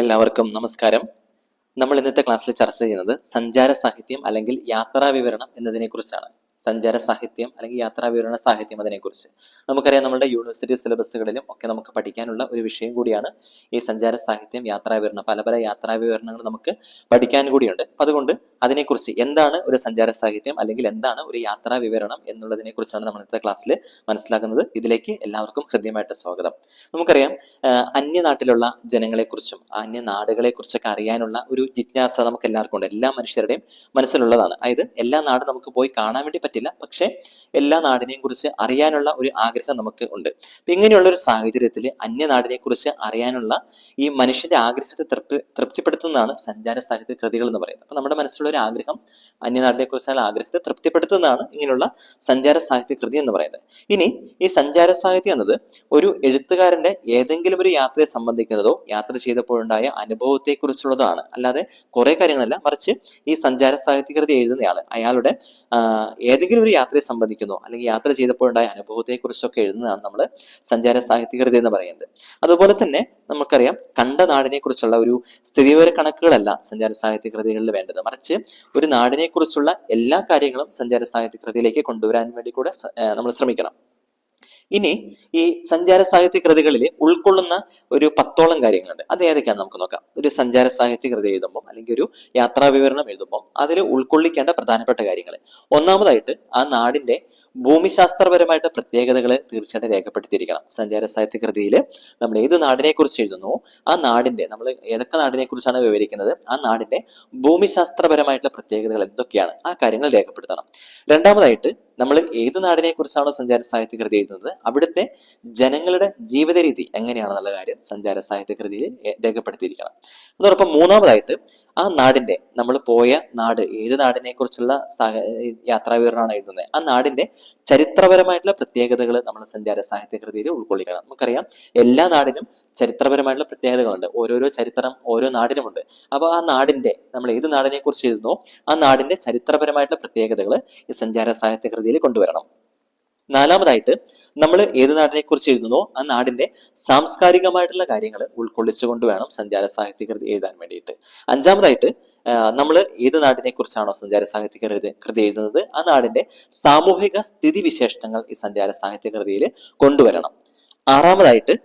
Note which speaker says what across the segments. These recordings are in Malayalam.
Speaker 1: എല്ലാവർക്കും നമസ്കാരം. നമ്മൾ ഇന്നത്തെ ക്ലാസ്സിൽ ചർച്ച ചെയ്യുന്നത് സഞ്ചാര സാഹിത്യം അല്ലെങ്കിൽ യാത്രാ വിവരണം എന്നതിനെ കുറിച്ചാണ് സഞ്ചാര സാഹിത്യം അല്ലെങ്കിൽ യാത്രാ വിവരണ സാഹിത്യം അതിനെക്കുറിച്ച്. നമുക്കറിയാം നമ്മുടെ യൂണിവേഴ്സിറ്റി സിലബസുകളിലും ഒക്കെ നമുക്ക് പഠിക്കാനുള്ള ഒരു വിഷയം കൂടിയാണ് ഈ സഞ്ചാര സാഹിത്യം യാത്രാ വിവരണം. പല പല യാത്രാ വിവരണങ്ങൾ നമുക്ക് പഠിക്കാൻ കൂടിയുണ്ട്. അതുകൊണ്ട് അതിനെക്കുറിച്ച് എന്താണ് ഒരു സഞ്ചാര സാഹിത്യം അല്ലെങ്കിൽ എന്താണ് ഒരു യാത്രാ വിവരണം എന്നുള്ളതിനെ കുറിച്ചാണ് നമ്മൾ ഇന്നത്തെ ക്ലാസ്സിൽ മനസ്സിലാക്കുന്നത്. ഇതിലേക്ക് എല്ലാവർക്കും ഹൃദ്യമായിട്ട് സ്വാഗതം. നമുക്കറിയാം അന്യനാട്ടിലുള്ള ജനങ്ങളെക്കുറിച്ചും അന്യ നാടുകളെക്കുറിച്ചൊക്കെ അറിയാനുള്ള ഒരു ജിജ്ഞാസ നമുക്ക് എല്ലാവർക്കും ഉണ്ട്. എല്ലാ മനുഷ്യരുടെയും മനസ്സിലുള്ളതാണ്. അതായത് എല്ലാ നാടും നമുക്ക് പോയി കാണാൻ വേണ്ടി പറ്റില്ല പക്ഷേ എല്ലാ നാടിനെയും കുറിച്ച് അറിയാനുള്ള ഒരു ആഗ്രഹം നമുക്ക് ഉണ്ട്. അപ്പൊ ഇങ്ങനെയുള്ള ഒരു സാഹചര്യത്തിൽ അന്യനാടിനെ കുറിച്ച് അറിയാനുള്ള ഈ മനുഷ്യന്റെ ആഗ്രഹത്തെ തൃപ്തി തൃപ്തിപ്പെടുത്തുന്നതാണ് സഞ്ചാര സാഹിത്യ കൃതികൾ എന്ന് പറയുന്നത്. അപ്പൊ നമ്മുടെ മനസ്സിലുള്ള ഒരു ആഗ്രഹം അന്യനാടിനെ കുറിച്ചുള്ള ആഗ്രഹത്തെ തൃപ്തിപ്പെടുത്തുന്നതാണ് ഇങ്ങനെയുള്ള സഞ്ചാര സാഹിത്യ കൃതി എന്ന് പറയുന്നത്. ഇനി ഈ സഞ്ചാര സാഹിത്യം എന്നത് ഒരു എഴുത്തുകാരന്റെ ഏതെങ്കിലും ഒരു യാത്രയെ സംബന്ധിക്കുന്നതോ യാത്ര ചെയ്തപ്പോഴുണ്ടായ അനുഭവത്തെ കുറിച്ചുള്ളതാണ് അല്ലാതെ കുറെ കാര്യങ്ങളല്ല മറിച്ച് ഈ സഞ്ചാര സാഹിത്യ കൃതി എഴുതുന്നയാൾ അയാളുടെ ഏതെങ്കിലും ഒരു യാത്രയെ സംബന്ധിക്കുന്നോ അല്ലെങ്കിൽ യാത്ര ചെയ്തപ്പോഴുണ്ടായ അനുഭവത്തെ കുറിച്ചൊക്കെ എഴുതുന്നതാണ് നമ്മൾ സഞ്ചാര സാഹിത്യ കൃതി എന്ന് പറയുന്നത്. അതുപോലെ തന്നെ നമുക്കറിയാം കണ്ട നാടിനെ കുറിച്ചുള്ള ഒരു സ്ഥിതിവിവര കണക്കുകളല്ല സഞ്ചാര സാഹിത്യ കൃതികളിൽ വേണ്ടത്. മറിച്ച് ഒരു നാടിനെ കുറിച്ചുള്ള എല്ലാ കാര്യങ്ങളും സഞ്ചാര സാഹിത്യ കൃതിയിലേക്ക് കൊണ്ടുവരാൻ വേണ്ടി കൂടെ നമ്മൾ ശ്രമിക്കണം. ഇനി ഈ സഞ്ചാര സാഹിത്യ കൃതികളിൽ ഉൾക്കൊള്ളുന്ന ഒരു പത്തോളം കാര്യങ്ങളുണ്ട്. അത് ഏതൊക്കെയാണ് നമുക്ക് നോക്കാം. ഒരു സഞ്ചാര സാഹിത്യ കൃതി എഴുതുമ്പോൾ അല്ലെങ്കിൽ ഒരു യാത്രാ വിവരണം എഴുതുമ്പോൾ അതിൽ ഉൾക്കൊള്ളിക്കേണ്ട പ്രധാനപ്പെട്ട കാര്യങ്ങൾ ഒന്നാമതായിട്ട് ആ നാടിന്റെ ഭൂമിശാസ്ത്രപരമായിട്ട് പ്രത്യേകതകൾ തീർച്ചയായിട്ടും രേഖപ്പെടുത്തിയിരിക്കണം. സഞ്ചാര സാഹിത്യ കൃതിയിൽ നമ്മൾ ഏത് നാടിനെ കുറിച്ച് എഴുതുന്നു ആ നാടിന്റെ നമ്മൾ ഏതൊക്കെ നാടിനെ കുറിച്ചാണ് വിവരിക്കുന്നത് ആ നാടിന്റെ ഭൂമിശാസ്ത്രപരമായിട്ടുള്ള പ്രത്യേകതകൾ എന്തൊക്കെയാണ് ആ കാര്യങ്ങൾ രേഖപ്പെടുത്തണം. രണ്ടാമതായിട്ട് നമ്മൾ ഏത് നാടിനെ കുറിച്ചാണോ സഞ്ചാര സാഹിത്യ കൃതി എഴുതുന്നത് അവിടുത്തെ ജനങ്ങളുടെ ജീവിത രീതി എങ്ങനെയാണെന്നുള്ള കാര്യം സഞ്ചാര സാഹിത്യ കൃതിയിൽ രേഖപ്പെടുത്തിയിരിക്കണം. അതോടൊപ്പം മൂന്നാമതായിട്ട് ആ നാടിന്റെ നമ്മൾ പോയ നാട് ഏത് നാടിനെ കുറിച്ചുള്ള സഹ യാത്രാ വിവരണമാണ് എഴുതുന്നത് ആ നാടിന്റെ ചരിത്രപരമായിട്ടുള്ള പ്രത്യേകതകൾ നമ്മൾ സഞ്ചാര സാഹിത്യ കൃതിയിൽ ഉൾക്കൊള്ളിക്കണം. നമുക്കറിയാം എല്ലാ നാടിനും ചരിത്രപരമായിട്ടുള്ള പ്രത്യേകതകളുണ്ട്. ഓരോരോ ചരിത്രം ഓരോ നാടിനുമുണ്ട്. അപ്പൊ ആ നാടിന്റെ നമ്മൾ ഏത് നാടിനെ കുറിച്ച് എഴുതുന്നോ ആ നാടിന്റെ ചരിത്രപരമായിട്ടുള്ള പ്രത്യേകതകൾ ഈ സഞ്ചാര സാഹിത്യ കൃതിയിൽ കൊണ്ടുവരണം. നാലാമതായിട്ട് നമ്മൾ ഏത് നാടിനെ കുറിച്ച് എഴുതുന്നോ? ആ നാടിന്റെ സാംസ്കാരികമായിട്ടുള്ള കാര്യങ്ങൾ ഉൾക്കൊള്ളിച്ചുകൊണ്ട് വേണം സഞ്ചാര സാഹിത്യകൃതി എഴുതാൻ വേണ്ടിയിട്ട്. അഞ്ചാമതായിട്ട് നമ്മൾ ഏത് നാടിനെ കുറിച്ചാണോ സഞ്ചാര സാഹിത്യ കൃതി എഴുതുന്നത്? ആ നാടിന്റെ സാമൂഹിക സ്ഥിതി വിശേഷണങ്ങൾ ഈ സഞ്ചാര സാഹിത്യ കൃതിയിൽ കൊണ്ടുവരണം. ആറാമതായിട്ട്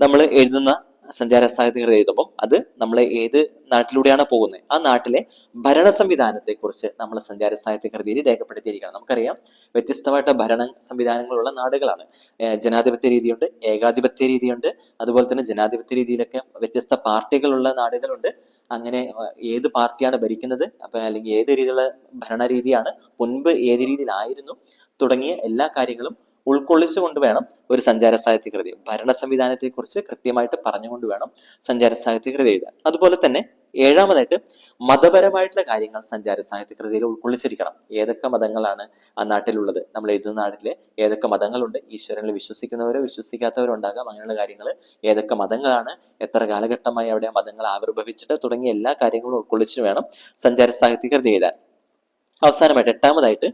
Speaker 1: നമ്മൾ എഴുതുന്ന സഞ്ചാര സാഹിത്യ എഴുതുമ്പോൾ അത് നമ്മൾ ഏത് നാട്ടിലൂടെയാണ് പോകുന്നത് ആ നാട്ടിലെ ഭരണ സംവിധാനത്തെ കുറിച്ച് നമ്മൾ സഞ്ചാര സാഹിത്യ കൃതിയിൽ രേഖപ്പെടുത്തിയിരിക്കണം നമുക്കറിയാം വ്യത്യസ്തമായിട്ട് ഭരണ സംവിധാനങ്ങളുള്ള നാടുകളാണ്. ജനാധിപത്യ രീതിയുണ്ട് ഏകാധിപത്യ രീതിയുണ്ട് അതുപോലെ തന്നെ ജനാധിപത്യ രീതിയിലൊക്കെ വ്യത്യസ്ത പാർട്ടികളുള്ള നാടുകളുണ്ട്. അങ്ങനെ ഏത് പാർട്ടിയാണ് ഭരിക്കുന്നത്? അപ്പൊ അല്ലെങ്കിൽ ഏത് രീതിയിലുള്ള ഭരണ രീതിയാണ് മുൻപ് ഏത് രീതിയിലായിരുന്നു? തുടങ്ങിയ എല്ലാ കാര്യങ്ങളും ഉൾക്കൊള്ളിച്ചുകൊണ്ട് വേണം ഒരു സഞ്ചാര സാഹിത്യ കൃതി. ഭരണ സംവിധാനത്തെ കുറിച്ച് കൃത്യമായിട്ട് പറഞ്ഞുകൊണ്ട് വേണം സഞ്ചാര സാഹിത്യ കൃതി എഴുതാൻ. അതുപോലെ തന്നെ ഏഴാമതായിട്ട് മതപരമായിട്ടുള്ള കാര്യങ്ങൾ സഞ്ചാര സാഹിത്യ കൃതിയിൽ ഉൾക്കൊള്ളിച്ചിരിക്കണം. ഏതൊക്കെ മതങ്ങളാണ് ആ നാട്ടിലുള്ളത്? നമ്മൾ എഴുതുന്ന നാട്ടിലെ ഏതൊക്കെ മതങ്ങളുണ്ട്? ഈശ്വരനിൽ വിശ്വസിക്കുന്നവരോ വിശ്വസിക്കാത്തവരോ ഉണ്ടാകാം അങ്ങനെയുള്ള കാര്യങ്ങൾ ഏതൊക്കെ മതങ്ങളാണ്? എത്ര കാലഘട്ടമായി അവിടെ മതങ്ങൾ ആവിർഭവിച്ചിട്ട് തുടങ്ങിയ എല്ലാ കാര്യങ്ങളും ഉൾക്കൊള്ളിച്ചു വേണം സഞ്ചാര സാഹിത്യ കൃതി എഴുതാൻ. അവസാനമായിട്ട് എട്ടാമതായിട്ട്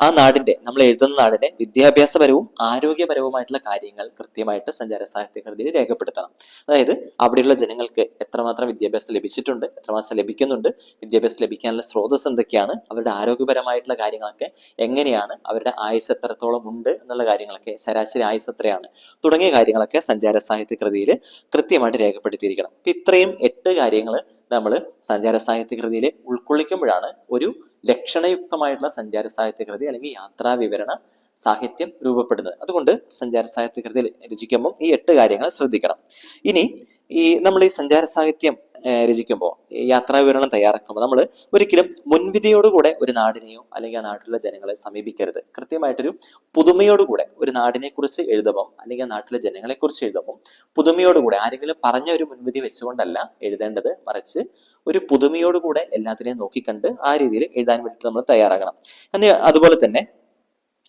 Speaker 1: ആ നാടിന്റെ നമ്മൾ എഴുതുന്ന നാടിന്റെ വിദ്യാഭ്യാസപരവും ആരോഗ്യപരവുമായിട്ടുള്ള കാര്യങ്ങൾ കൃത്യമായിട്ട് സഞ്ചാര സാഹിത്യ കൃതിയിൽ രേഖപ്പെടുത്തണം. അതായത് അവിടെയുള്ള ജനങ്ങൾക്ക് എത്രമാത്രം വിദ്യാഭ്യാസം ലഭിച്ചിട്ടുണ്ട് എത്രമാത്രം ലഭിക്കുന്നുണ്ട് വിദ്യാഭ്യാസം ലഭിക്കാനുള്ള സ്രോതസ് എന്തൊക്കെയാണ് അവരുടെ ആരോഗ്യപരമായിട്ടുള്ള കാര്യങ്ങളൊക്കെ എങ്ങനെയാണ് അവരുടെ ആയുസ് എത്രത്തോളം ഉണ്ട് എന്നുള്ള കാര്യങ്ങളൊക്കെ ശരാശരി ആയുസ് എത്രയാണ് തുടങ്ങിയ കാര്യങ്ങളൊക്കെ സഞ്ചാര സാഹിത്യ കൃതിയിൽ കൃത്യമായിട്ട് രേഖപ്പെടുത്തിയിരിക്കണം. ഇത്രയും എട്ട് കാര്യങ്ങൾ നമ്മൾ സഞ്ചാര സാഹിത്യ കൃതിയിൽ ഉൾക്കൊള്ളിക്കുമ്പോഴാണ് ഒരു ലക്ഷണയുക്തമായിട്ടുള്ള സഞ്ചാര സാഹിത്യ കൃതി അല്ലെങ്കിൽ യാത്രാ വിവരണ സാഹിത്യം രൂപപ്പെടുന്നത്. അതുകൊണ്ട് സഞ്ചാര സാഹിത്യ കൃതി രചിക്കുമ്പോൾ ഈ എട്ട് കാര്യങ്ങൾ ശ്രദ്ധിക്കണം. ഇനി ഈ നമ്മൾ ഈ സഞ്ചാര സാഹിത്യം രചിക്കുമ്പോൾ യാത്രാ വിവരണം തയ്യാറാക്കുമ്പോൾ നമ്മൾ ഒരിക്കലും മുൻവിധിയോടുകൂടെ ഒരു നാടിനെയോ അല്ലെങ്കിൽ ആ നാട്ടിലെ ജനങ്ങളെ സമീപിക്കരുത്. കൃത്യമായിട്ടൊരു പുതുമയോടുകൂടെ ഒരു നാടിനെ കുറിച്ച് എഴുതുമ്പോൾ അല്ലെങ്കിൽ ആ നാട്ടിലെ ജനങ്ങളെ കുറിച്ച് എഴുതുമ്പോൾ പുതുമയോടുകൂടെ ആരെങ്കിലും പറഞ്ഞ ഒരു മുൻവിധി വെച്ചുകൊണ്ടല്ല എഴുതേണ്ടത്. മറിച്ച് ഒരു പുതുമയോടുകൂടെ എല്ലാത്തിനെയും നോക്കിക്കണ്ട് ആ രീതിയിൽ എഴുതാൻ വേണ്ടിയിട്ട് നമ്മൾ തയ്യാറാകണം. അതുപോലെ തന്നെ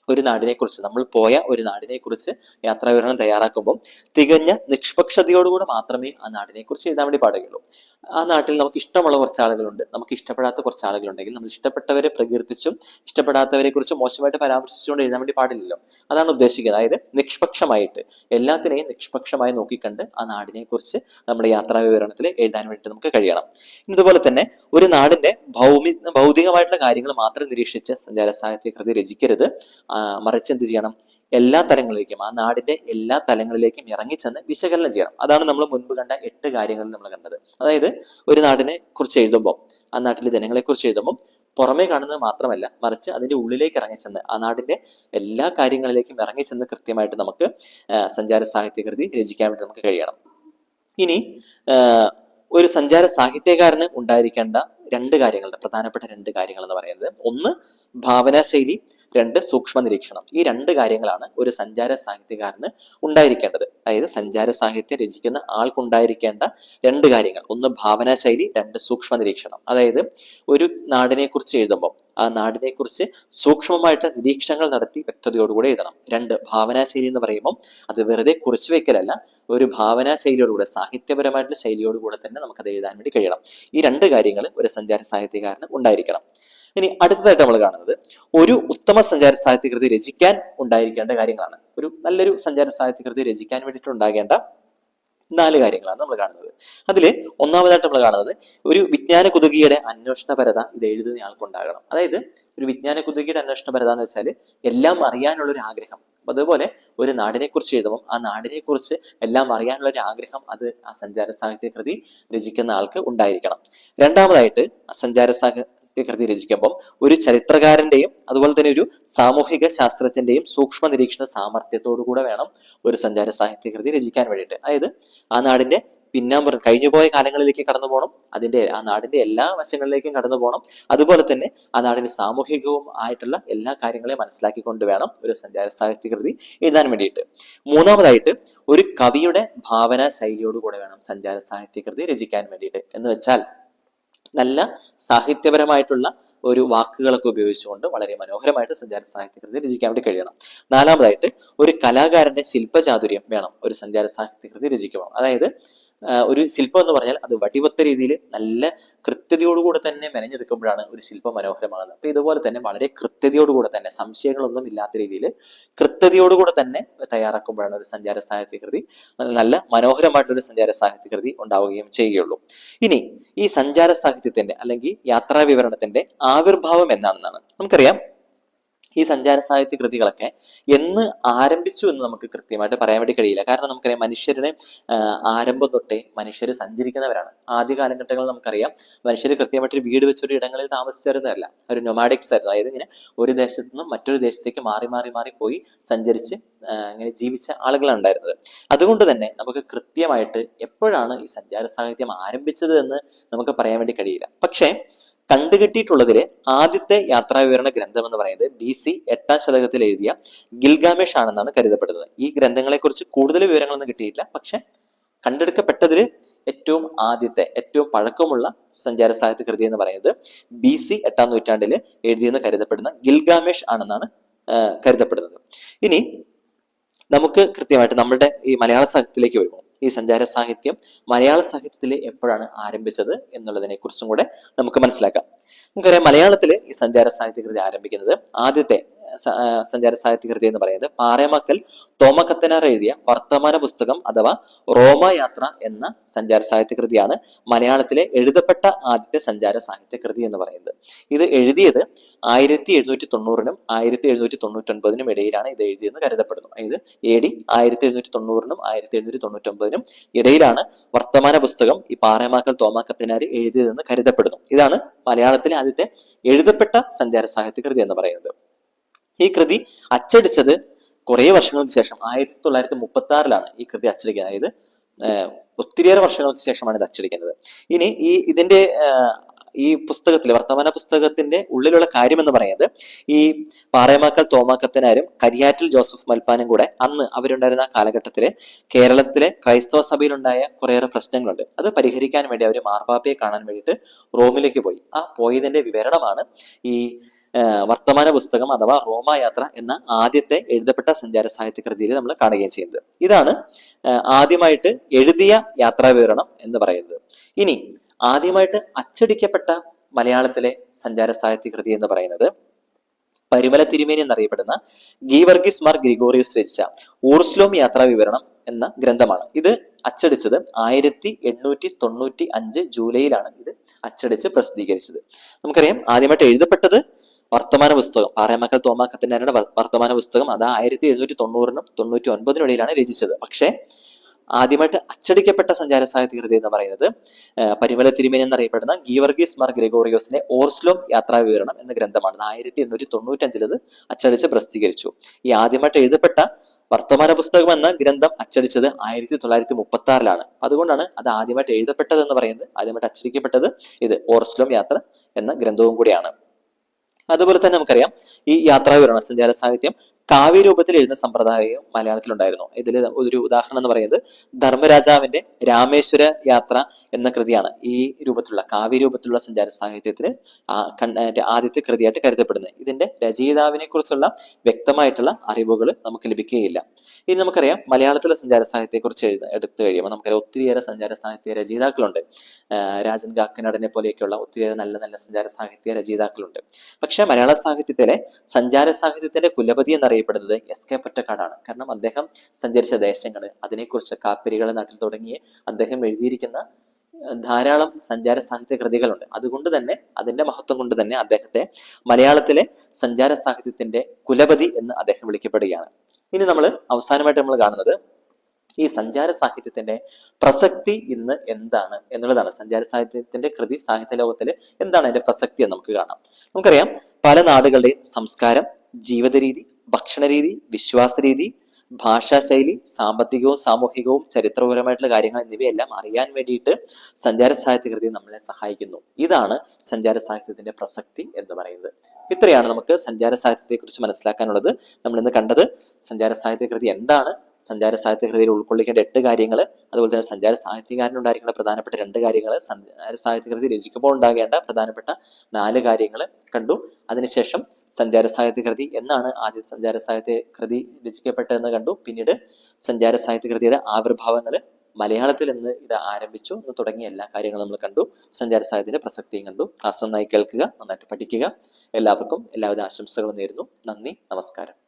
Speaker 1: ഒരു നാടിനെ കുറിച്ച് നമ്മൾ പോയ ഒരു നാടിനെ കുറിച്ച് യാത്രാവിവരണം തയ്യാറാക്കുമ്പോൾ തികഞ്ഞ നിഷ്പക്ഷതയോടുകൂടെ മാത്രമേ ആ നാടിനെ കുറിച്ച് എഴുതാൻ വേണ്ടി പാടുകയുള്ളൂ. ആ നാട്ടിൽ നമുക്ക് ഇഷ്ടമുള്ള കുറച്ച് ആളുകളുണ്ട്. നമുക്ക് ഇഷ്ടപ്പെടാത്ത കുറച്ച് ആളുകളുണ്ടെങ്കിൽ നമ്മൾ ഇഷ്ടപ്പെട്ടവരെ പ്രകീർത്തിച്ചും ഇഷ്ടപ്പെടാത്തവരെ കുറിച്ച് മോശമായിട്ട് പരാമർശിച്ചുകൊണ്ട് എഴുതാൻ വേണ്ടി പാടില്ലല്ലോ. അതാണ് ഉദ്ദേശിക്കുന്നത് അതായത് നിഷ്പക്ഷമായിട്ട് എല്ലാത്തിനെയും നിഷ്പക്ഷമായി നോക്കിക്കണ്ട് ആ നാടിനെ കുറിച്ച് നമ്മുടെ യാത്രാ വിവരണത്തിൽ എഴുതാൻ വേണ്ടി നമുക്ക് കഴിയണം. ഇതുപോലെ തന്നെ ഒരു നാടിന്റെ ഭൗമി ഭൗതികമായിട്ടുള്ള കാര്യങ്ങൾ മാത്രം നിരീക്ഷിച്ച് സഞ്ചാര സാഹിത്യ കൃതി രചിക്കരുത്. ആ, മറിച്ച് എന്ത് ചെയ്യണം? എല്ലാ തലങ്ങളിലേക്കും ആ നാടിന്റെ എല്ലാ തലങ്ങളിലേക്കും ഇറങ്ങിച്ചെന്ന് വിശകലനം ചെയ്യണം. അതാണ് നമ്മൾ മുൻപ് കണ്ട എട്ട് കാര്യങ്ങൾ നമ്മൾ കണ്ടത്. അതായത് ഒരു നാടിനെ കുറിച്ച് എഴുതുമ്പോൾ ആ നാട്ടിലെ ജനങ്ങളെ കുറിച്ച് എഴുതുമ്പോൾ പുറമേ കാണുന്നത് മാത്രമല്ല മറിച്ച് അതിന്റെ ഉള്ളിലേക്ക് ഇറങ്ങിച്ചെന്ന് ആ നാടിന്റെ എല്ലാ കാര്യങ്ങളിലേക്കും ഇറങ്ങിച്ചെന്ന് കൃത്യമായിട്ട് നമുക്ക് സഞ്ചാര സാഹിത്യ കൃതി രചിക്കാൻ വേണ്ടി നമുക്ക് കഴിയണം. ഇനി ഒരു സഞ്ചാര സാഹിത്യകാരന് ഉണ്ടായിരിക്കേണ്ട രണ്ട് കാര്യങ്ങളുണ്ട് പ്രധാനപ്പെട്ട രണ്ട് കാര്യങ്ങൾ എന്ന് പറയുന്നത് ഒന്ന് ഭാവനാശൈലി രണ്ട് സൂക്ഷ്മ നിരീക്ഷണം ഈ രണ്ട് കാര്യങ്ങളാണ് ഒരു സഞ്ചാര സാഹിത്യകാരന് ഉണ്ടായിരിക്കേണ്ടത്. അതായത് സഞ്ചാര സാഹിത്യം രചിക്കുന്ന ആൾക്കുണ്ടായിരിക്കേണ്ട രണ്ട് കാര്യങ്ങൾ. ഒന്ന് ഭാവനാശൈലി രണ്ട് സൂക്ഷ്മ നിരീക്ഷണം അതായത് ഒരു നാടിനെ കുറിച്ച് എഴുതുമ്പോൾ ആ നാടിനെ കുറിച്ച് സൂക്ഷ്മമായിട്ട് നിരീക്ഷണങ്ങൾ നടത്തി വ്യക്തതയോടുകൂടെ എഴുതണം. രണ്ട് ഭാവനാശൈലി എന്ന് പറയുമ്പോൾ അത് വെറുതെ കുറിച്ചു വെക്കലല്ല ഒരു ഭാവനാ ശൈലിയോടുകൂടെ സാഹിത്യപരമായിട്ടുള്ള ശൈലിയോടുകൂടെ തന്നെ നമുക്കത് എഴുതാൻ വേണ്ടി കഴിയണം. ഈ രണ്ട് കാര്യങ്ങൾ ഒരു സഞ്ചാര സാഹിത്യകാരന് ഉണ്ടായിരിക്കണം. ഇനി അടുത്തതായിട്ട് നമ്മൾ കാണുന്നത് ഒരു ഉത്തമ സഞ്ചാര സാഹിത്യകൃതി രചിക്കാൻ ഉണ്ടായിരിക്കേണ്ട കാര്യങ്ങളാണ്. ഒരു നല്ലൊരു സഞ്ചാര സാഹിത്യകൃതി രചിക്കാൻ വേണ്ടിയിട്ട് ഉണ്ടാകേണ്ട നാല് കാര്യങ്ങളാണ് നമ്മൾ കാണുന്നത്. അതിൽ ഒന്നാമതായിട്ട് നമ്മൾ കാണുന്നത് ഒരു വിജ്ഞാന കുതുകിയുടെ അന്വേഷണപരത ഇത് എഴുതുന്ന ആൾക്കുണ്ടാകണം അതായത് ഒരു വിജ്ഞാന കുതുകിയുടെ അന്വേഷണപരത എന്ന് വെച്ചാൽ എല്ലാം അറിയാനുള്ള ഒരു ആഗ്രഹം. അതുപോലെ ഒരു നാടിനെ കുറിച്ച് എഴുതുമ്പോൾ ആ നാടിനെ കുറിച്ച് എല്ലാം അറിയാനുള്ള ഒരു ആഗ്രഹം അത് ആ സഞ്ചാര സാഹിത്യ കൃതി രചിക്കുന്ന ആൾക്ക് ഉണ്ടായിരിക്കണം. രണ്ടാമതായിട്ട് സഞ്ചാര സാഹിത്യ കൃതി രചിക്കുമ്പോൾ ഒരു ചരിത്രകാരന്റെയും അതുപോലെ തന്നെ ഒരു സാമൂഹിക ശാസ്ത്രത്തിന്റെയും സൂക്ഷ്മ നിരീക്ഷണ സാമർഥ്യത്തോടു കൂടെ വേണം ഒരു സഞ്ചാര സാഹിത്യ കൃതി രചിക്കാൻ വേണ്ടിയിട്ട്. അതായത് ആ നാടിന്റെ പിന്നാമ്പുറം കഴിഞ്ഞുപോയ കാലങ്ങളിലേക്ക് കടന്നു പോകണം അതിന്റെ ആ നാടിന്റെ എല്ലാ വശങ്ങളിലേക്കും കടന്നു പോകണം അതുപോലെ തന്നെ ആ നാടിന്റെ സാമൂഹികവും ആയിട്ടുള്ള എല്ലാ കാര്യങ്ങളെയും മനസ്സിലാക്കിക്കൊണ്ട് വേണം ഒരു സഞ്ചാര സാഹിത്യ കൃതി എഴുതാൻ വേണ്ടിയിട്ട്. മൂന്നാമതായിട്ട് ഒരു കവിയുടെ ഭാവന ശൈലിയോട് കൂടെ വേണം സഞ്ചാര സാഹിത്യ കൃതി രചിക്കാൻ വേണ്ടിയിട്ട്. എന്ന് വെച്ചാൽ നല്ല സാഹിത്യപരമായിട്ടുള്ള ഒരു വാക്കുകളൊക്കെ ഉപയോഗിച്ചുകൊണ്ട് വളരെ മനോഹരമായിട്ട് സഞ്ചാര സാഹിത്യ കൃതി രചിക്കാൻ വേണ്ടി കഴിയണം. നാലാമതായിട്ട് ഒരു കലാകാരന്റെ ശില്പചാതുര്യം വേണം. ഒരു സഞ്ചാര സാഹിത്യ കൃതി രചിക്കുമ്പോൾ അതായത് ഒരു ശില്പം എന്ന് പറഞ്ഞാൽ അത് വടിവത്ത രീതിയിൽ നല്ല കൃത്യതയോടുകൂടെ തന്നെ മെനഞ്ഞെടുക്കുമ്പോഴാണ് ഒരു ശില്പം മനോഹരമാകുന്നത് അപ്പൊ ഇതുപോലെ തന്നെ വളരെ കൃത്യതയോടുകൂടെ തന്നെ സംശയങ്ങളൊന്നും ഇല്ലാത്ത രീതിയിൽ കൃത്യതയോടുകൂടെ തന്നെ തയ്യാറാക്കുമ്പോഴാണ് ഒരു സഞ്ചാര സാഹിത്യ കൃതി നല്ല മനോഹരമായിട്ടൊരു സഞ്ചാര സാഹിത്യ കൃതി ഉണ്ടാവുകയും ചെയ്യുകയുള്ളൂ ഇനി ഈ സഞ്ചാര സാഹിത്യത്തിന്റെ അല്ലെങ്കിൽ യാത്രാ വിവരണത്തിന്റെ ആവിർഭാവം എന്നാണ്. നമുക്കറിയാം ഈ സഞ്ചാര സാഹിത്യ കൃതികളൊക്കെ എന്ന് ആരംഭിച്ചു എന്ന് നമുക്ക് കൃത്യമായിട്ട് പറയാൻ വേണ്ടി കഴിയില്ല. കാരണം നമുക്കറിയാം മനുഷ്യരുടെ ആരംഭം തൊട്ടേ മനുഷ്യർ സഞ്ചരിക്കുന്നവരാണ്. ആദ്യ കാലഘട്ടങ്ങളിൽ നമുക്കറിയാം മനുഷ്യർ കൃത്യമായിട്ട് വീട് വെച്ചൊരു ഇടങ്ങളിൽ താമസിച്ചിരുന്നതല്ല ഒരു നൊമാഡിക്സ് ആയിരുന്നു അതായത് ഇങ്ങനെ ഒരു ദേശത്തു നിന്നും മറ്റൊരു ദേശത്തേക്ക് മാറി മാറി മാറി പോയി സഞ്ചരിച്ച് ഇങ്ങനെ ജീവിച്ച ആളുകളാണ് ഉണ്ടായിരുന്നത് അതുകൊണ്ട് തന്നെ നമുക്ക് കൃത്യമായിട്ട് എപ്പോഴാണ് ഈ സഞ്ചാര സാഹിത്യം ആരംഭിച്ചത് എന്ന് നമുക്ക് പറയാൻ വേണ്ടി കഴിയില്ല. പക്ഷേ കണ്ടുകെട്ടിയിട്ടുള്ളതിലെ ആദ്യത്തെ യാത്രാവിവരണ ഗ്രന്ഥം എന്ന് പറയുന്നത് ബി സി എട്ടാം ശതകത്തിൽ എഴുതിയ ഗിൽഗാമേഷ് ആണെന്നാണ് കരുതപ്പെടുന്നത്. ഈ ഗ്രന്ഥങ്ങളെക്കുറിച്ച് കൂടുതൽ വിവരങ്ങളൊന്നും കിട്ടിയിട്ടില്ല. പക്ഷെ കണ്ടെടുക്കപ്പെട്ടതിൽ ഏറ്റവും ആദ്യത്തെ ഏറ്റവും പഴക്കമുള്ള സഞ്ചാര സാഹിത്യ കൃതി എന്ന് പറയുന്നത് ബി സി എട്ടാം നൂറ്റാണ്ടിൽ എഴുതിയെന്ന് കരുതപ്പെടുന്ന ഗിൽഗാമേഷ് ആണെന്നാണ് കരുതപ്പെടുന്നത്. ഇനി നമുക്ക് കൃത്യമായിട്ട് നമ്മുടെ ഈ മലയാള സാഹിത്യത്തിലേക്ക് വരുമ്പോൾ ഈ സഞ്ചാര സാഹിത്യം മലയാള സാഹിത്യത്തിൽ എപ്പോഴാണ് ആരംഭിച്ചത് എന്നുള്ളതിനെ കുറിച്ചും കൂടെ നമുക്ക് മനസ്സിലാക്കാം. നമുക്കറിയാം മലയാളത്തിൽ ഈ സഞ്ചാര സാഹിത്യ കൃതി ആരംഭിക്കുന്നത് ആദ്യത്തെ സഞ്ചാര സാഹിത്യ കൃതി എന്ന് പറയുന്നത് പാറേമക്കൽ തോമക്കത്തനാർ എഴുതിയ വർത്തമാന പുസ്തകം അഥവാ റോമയാത്ര എന്ന സഞ്ചാര സാഹിത്യ കൃതിയാണ് മലയാളത്തിലെ എഴുതപ്പെട്ട ആദ്യത്തെ സഞ്ചാര സാഹിത്യ കൃതി എന്ന് പറയുന്നത്. ഇത് എഴുതിയത് ആയിരത്തി എഴുന്നൂറ്റി തൊണ്ണൂറിനും ആയിരത്തി എഴുന്നൂറ്റി തൊണ്ണൂറ്റൊൻപതിനും ഇടയിലാണ് ഇത് എഴുതിയെന്ന് കരുതപ്പെടുന്നു. അതായത് എ ഡി ആയിരത്തി എഴുന്നൂറ്റി തൊണ്ണൂറിനും ആയിരത്തി എഴുന്നൂറ്റി തൊണ്ണൂറ്റൊമ്പതിനും ഇടയിലാണ് വർത്തമാന പുസ്തകം ഈ പാറേമാക്കൽ തോമാക്കത്തിനാർ എഴുതിയതെന്ന് കരുതപ്പെടുന്നു. ഇതാണ് മലയാളത്തിലെ ആദ്യത്തെ എഴുതപ്പെട്ട സഞ്ചാര സാഹിത്യ കൃതി എന്ന് പറയുന്നത്. ഈ കൃതി അച്ചടിച്ചത് കുറേ വർഷങ്ങൾക്ക് ശേഷം ആയിരത്തി തൊള്ളായിരത്തി മുപ്പത്തി ആറിലാണ് ഈ കൃതി അച്ചടിക്കുന്നത് അതായത് ഒത്തിരിയേറെ വർഷങ്ങൾക്ക് ശേഷമാണ് ഇത് അച്ചടിക്കുന്നത്. ഇനി ഈ ഇതിന്റെ ഈ പുസ്തകത്തിലെ വർത്തമാന പുസ്തകത്തിന്റെ ഉള്ളിലുള്ള കാര്യം എന്ന് പറയുന്നത് ഈ പാറേമാക്കൽ തോമാക്കത്തനാരും കരിയാറ്റിൽ ജോസഫ് മൽപ്പാനും കൂടെ അന്ന് അവരുണ്ടായിരുന്ന കാലഘട്ടത്തിൽ കേരളത്തിലെ ക്രൈസ്തവ സഭയിലുണ്ടായ കുറേയേറെ പ്രശ്നങ്ങളുണ്ട്. അത് പരിഹരിക്കാൻ വേണ്ടി അവർ മാർപ്പാപ്പയെ കാണാൻ വേണ്ടിയിട്ട് റോമിലേക്ക് പോയി. ആ പോയതിന്റെ വിവരണമാണ് ഈ വർത്തമാന പുസ്തകം അഥവാ റോമായാത്ര എന്ന ആദ്യത്തെ എഴുതപ്പെട്ട സഞ്ചാര സാഹിത്യ കൃതിയിൽ നമ്മൾ കാണുകയും ചെയ്യുന്നത്. ഇതാണ് ആദ്യമായിട്ട് എഴുതിയ യാത്രാ വിവരണം എന്ന് പറയുന്നത്. ഇനി ആദ്യമായിട്ട് അച്ചടിക്കപ്പെട്ട മലയാളത്തിലെ സഞ്ചാര സാഹിത്യ കൃതി എന്ന് പറയുന്നത് പരിമല തിരുമേനി എന്നറിയപ്പെടുന്ന ഗീവർഗീസ് മാർ ഗ്രിഗോറിയസ് രചിച്ച ഊർസ്ലോം യാത്രാ വിവരണം എന്ന ഗ്രന്ഥമാണ്. ഇത് അച്ചടിച്ചത് ആയിരത്തി എണ്ണൂറ്റി തൊണ്ണൂറ്റി അഞ്ച് ജൂലൈയിലാണ് ഇത് അച്ചടിച്ച് പ്രസിദ്ധീകരിച്ചത്. നമുക്കറിയാം ആദ്യമായിട്ട് എഴുതപ്പെട്ടത് വർത്തമാന പുസ്തകം. പാറേമക്കൽ തോമാക്കത്തിനാരുടെ വർത്തമാന പുസ്തകം. അത് ആയിരത്തി എഴുന്നൂറ്റി തൊണ്ണൂറിനും തൊണ്ണൂറ്റി ഒൻപതിനും ഇടയിലാണ് രചിച്ചത്. പക്ഷേ ആദ്യമായിട്ട് അച്ചടിക്കപ്പെട്ട സഞ്ചാര സാഹിത്യ കൃതി എന്ന് പറയുന്നത് പരിമല തിരുമേനി എന്നറിയപ്പെടുന്ന ഗീവർഗീസ് മാർ ഗ്രിഗോറിയോസിന്റെ ഓർസ്ലോ യാത്രാ വിവരണം എന്ന ഗ്രന്ഥമാണ്. ആയിരത്തി എണ്ണൂറ്റി തൊണ്ണൂറ്റി അത് അച്ചടിച്ച് പ്രസിദ്ധീകരിച്ചു. ഈ ആദ്യമായിട്ട് എഴുതപ്പെട്ട വർത്തമാന പുസ്തകം എന്ന ഗ്രന്ഥം അച്ചടിച്ചത് ആയിരത്തി തൊള്ളായിരത്തി മുപ്പത്തി ആറിലാണ് അതുകൊണ്ടാണ് അത് ആദ്യമായിട്ട് എഴുതപ്പെട്ടത് എന്ന് പറയുന്നത്. ആദ്യമായിട്ട് അച്ചടിക്കപ്പെട്ടത് ഇത് ഓർസ്ലോം യാത്ര എന്ന ഗ്രന്ഥവും കൂടിയാണ്. അതുപോലെ തന്നെ നമുക്കറിയാം ഈ യാത്രാ വിവരണ സഞ്ചാര സാഹിത്യം കാവ്യ രൂപത്തിൽ എഴുതുന്ന സമ്പ്രദായം മലയാളത്തിലുണ്ടായിരുന്നു. ഇതിൽ ഒരു ഉദാഹരണം എന്ന് പറയുന്നത് ധർമ്മരാജാവിന്റെ രാമേശ്വര യാത്ര എന്ന കൃതിയാണ് ഈ രൂപത്തിലുള്ള കാവ്യ രൂപത്തിലുള്ള സഞ്ചാര സാഹിത്യത്തിന് ആദ്യത്തെ കൃതിയായിട്ട് കരുതപ്പെടുന്നത്. ഇതിന്റെ രചയിതാവിനെ കുറിച്ചുള്ള വ്യക്തമായിട്ടുള്ള അറിവുകൾ നമുക്ക് ലഭിക്കുകയില്ല. ഇനി നമുക്കറിയാം മലയാളത്തിലെ സഞ്ചാര സാഹിത്യത്തെ കുറിച്ച് എഴുത എടുത്തു കഴിയുമ്പോൾ നമുക്കറിയാം ഒത്തിരിയേറെ സഞ്ചാര സാഹിത്യ രചയിതാക്കളുണ്ട്. രാജൻ കാക്കനാടനെ പോലെയൊക്കെയുള്ള ഒത്തിരിയേറെ നല്ല നല്ല സഞ്ചാര സാഹിത്യ രചയിതാക്കളുണ്ട്. പക്ഷേ മലയാള സാഹിത്യത്തിലെ സഞ്ചാര സാഹിത്യത്തിന്റെ കുലപതി എന്നറിയപ്പെടുന്നത് എസ് കെ പൊറ്റക്കാടാണ് കാരണം അദ്ദേഹം സഞ്ചരിച്ച ദേശങ്ങൾ അതിനെക്കുറിച്ച് കാപ്പിരികളുടെ നാട്ടിൽ തുടങ്ങി അദ്ദേഹം എഴുതിയിരിക്കുന്ന ധാരാളം സഞ്ചാര സാഹിത്യ കൃതികളുണ്ട്. അതുകൊണ്ട് തന്നെ അതിന്റെ മഹത്വം കൊണ്ട് തന്നെ അദ്ദേഹത്തെ മലയാളത്തിലെ സഞ്ചാര സാഹിത്യത്തിന്റെ കുലപതി എന്ന് അദ്ദേഹം വിളിക്കപ്പെടുകയാണ്. ഇനി നമ്മൾ അവസാനമായിട്ട് നമ്മൾ കാണുന്നത് ഈ സഞ്ചാര സാഹിത്യത്തിന്റെ പ്രസക്തി ഇന്ന് എന്താണ് എന്നുള്ളതാണ്. സഞ്ചാര സാഹിത്യത്തിന്റെ കൃതി സാഹിത്യ ലോകത്തിൽ എന്താണ് അതിന്റെ പ്രസക്തി എന്ന് നമുക്ക് കാണാം. നമുക്കറിയാം പല നാടുകളുടെയും സംസ്കാരം ജീവിത രീതി ഭക്ഷണ വിശ്വാസരീതി വിശ്വാസ രീതി ഭാഷാശൈലി സാമ്പത്തികവും സാമൂഹികവും ചരിത്രപരമായിട്ടുള്ള കാര്യങ്ങൾ എന്നിവയെല്ലാം അറിയാൻ വേണ്ടിയിട്ട് സഞ്ചാര സാഹിത്യ കൃതി നമ്മളെ സഹായിക്കുന്നു. ഇതാണ് സഞ്ചാര സാഹിത്യത്തിന്റെ പ്രസക്തി എന്ന് പറയുന്നത്. ഇത്രയാണ് നമുക്ക് സഞ്ചാര സാഹിത്യത്തെ കുറിച്ച് മനസ്സിലാക്കാനുള്ളത്. നമ്മൾ ഇന്ന് കണ്ടത് സഞ്ചാര സാഹിത്യ കൃതി എന്താണ്? സഞ്ചാര സാഹിത്യ കൃതിയിൽ ഉൾക്കൊള്ളിക്കേണ്ട എട്ട് കാര്യങ്ങൾ അതുപോലെ തന്നെ സഞ്ചാര സാഹിത്യകാരനുണ്ടായിരിക്കേണ്ട പ്രധാനപ്പെട്ട രണ്ട് കാര്യങ്ങൾ സഞ്ചാര സാഹിത്യ കൃതി രചിക്കുമ്പോൾ ഉണ്ടാകേണ്ട പ്രധാനപ്പെട്ട നാല് കാര്യങ്ങൾ കണ്ടു. അതിനുശേഷം സഞ്ചാര സാഹിത്യ കൃതി എന്നാണ് ആദ്യ സഞ്ചാര സാഹിത്യ കൃതി രചിക്കപ്പെട്ടതെന്ന് കണ്ടു. പിന്നീട് സഞ്ചാര സാഹിത്യ കൃതിയുടെ ആവിർഭാവങ്ങൾ മലയാളത്തിൽ നിന്ന് ഇത് ആരംഭിച്ചു എന്ന് തുടങ്ങിയ എല്ലാ കാര്യങ്ങളും നമ്മൾ കണ്ടു. സഞ്ചാര സാഹിത്യത്തിന്റെ പ്രസക്തിയും കണ്ടു. ക്ലാസ് നന്നായി കേൾക്കുക നന്നായിട്ട് പഠിക്കുക. എല്ലാവർക്കും എല്ലാവിധ ആശംസകളും നേരുന്നു. നന്ദി നമസ്കാരം.